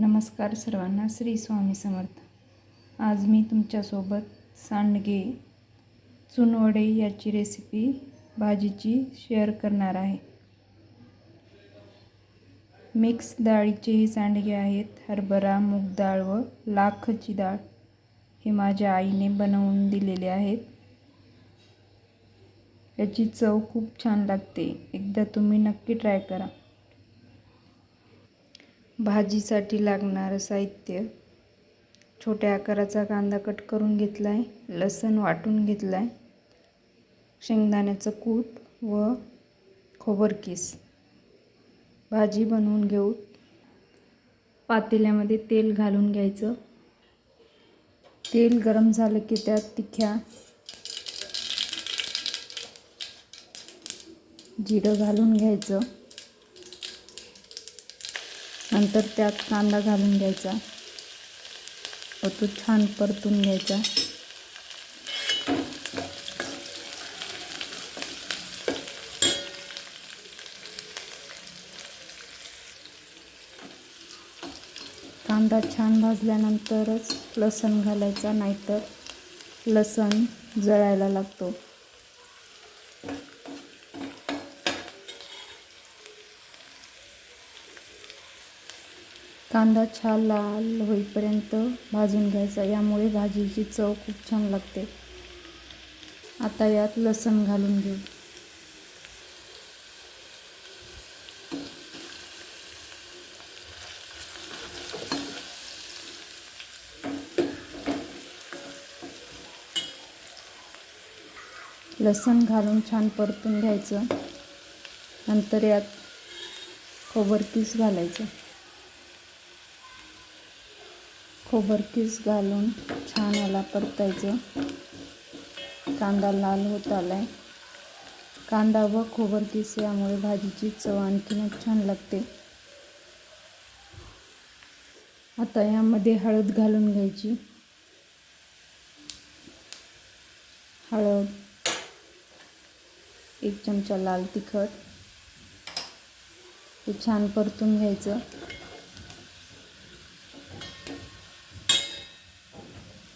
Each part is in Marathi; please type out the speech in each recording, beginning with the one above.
नमस्कार सर्वांना श्री स्वामी समर्थ. आज मी तुमच्यासोबत सांडगे चुनवडे याची रेसिपी भाजीची शेअर करणार आहे. मिक्स डाळीचे हे सांडगे आहेत हरभरा मूग डाळ व लाखची डाळ हे माझ्या आईने बनवून दिलेले आहेत. याची चव खूप छान लागते एकदा तुम्ही नक्की ट्राय करा. भाजीसाठी लागणारं साहित्य. छोट्या आकाराचा कांदा कट करून घेतला आहे लसण वाटून घेतला आहे शेंगदाण्याचं कूट व खोबरकीस भाजी बनवून घेऊ. पातेल्यामध्ये तेल घालून घ्यायचं. तेल गरम झालं की त्यात तिख्या जिरं घालून घ्यायचं. नंतर त्यात कांदा घालून घ्यायचा. व तो छान परतून घ्यायचा. कांदा छान भाजल्यानंतरच लसण घालायचा नाहीतर लसण जळायला लागतो. कांदा छान लाल होईपर्यंत भाजून घ्यायचा. यामुळे भाजीची चव खूप छान लागते. आता यात लसण घालून घेऊ. लसण घालून छान परतून घ्यायचं. नंतर यात खोबरकीस घालायचं. खोबरकीस घालून छान याला परतायचं. कांदा लाल होत आला आहे कांदा व खोबरकीस यामुळे भाजीची चव आणखीनच छान लागते. आता यामध्ये हळद घालून घ्यायची. हळद एक चमचा लाल तिखट. हे छान परतून घ्यायचं.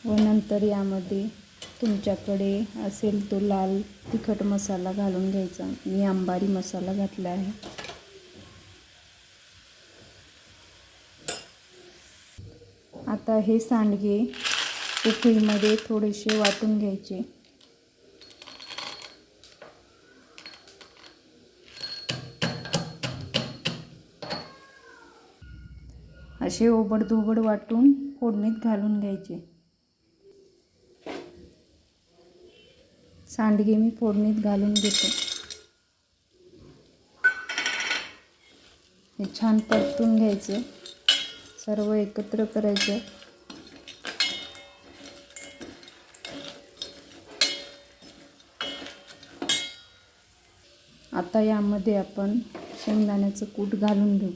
व नंतर यामध्ये तुमच्याकडे असेल तो लाल तिखट मसाला घालून घ्यायचा. मी अंबारी मसाला घातला आहे. आता हे सांडगे उकळीमध्ये थोडेसे वाटून घ्यायचे. असे ओबडधोबड वाटून फोडणीत घालून घ्यायचे. सांडगे मी फोडणीत घालून घेते. हे छान परतून घ्यायचं. सर्व एकत्र करायचं. आता यामध्ये आपण शेंगदाण्याचं कूट घालून घेऊ.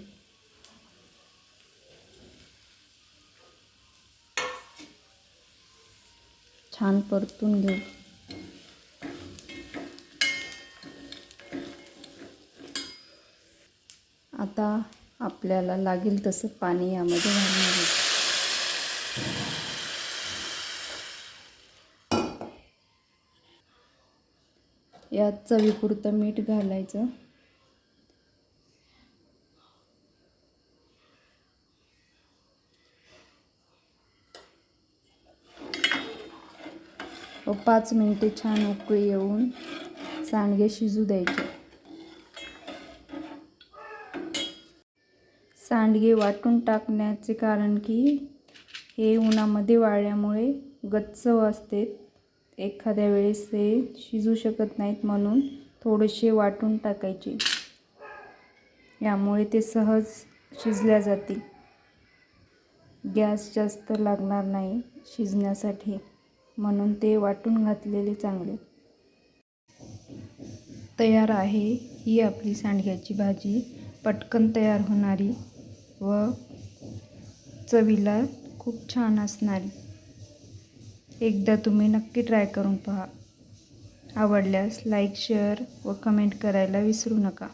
छान परतून घेऊ. आता आपल्याला लागेल तसं पाणी यामध्ये घालणार यात चवीपुरतं मीठ घालायचं. पाच मिनटे छान उकळी येऊन सांडगे शिजू द्यायचे. सांडगे वाटून टाकण्याचे कारण की हे उन्हामध्ये वाळल्यामुळे गच्च असते. एखाद्या वेळेस ते शिजू शकत नाहीत म्हणून थोडेसे वाटून टाकायचे. यामुळे ते सहज शिजल्या जातील. गॅस जास्त लागणार नाही शिजण्यासाठी म्हणून ते वाटून घातलेले चांगले. तयार आहे ही आपली सांडग्याची भाजी. पटकन तयार होणारी व चवीला खूप छान असणारी. एकदा तुम्ही नक्की ट्राय करून पहा. आवडल्यास लाईक शेअर व कमेंट करायला विसरू नका.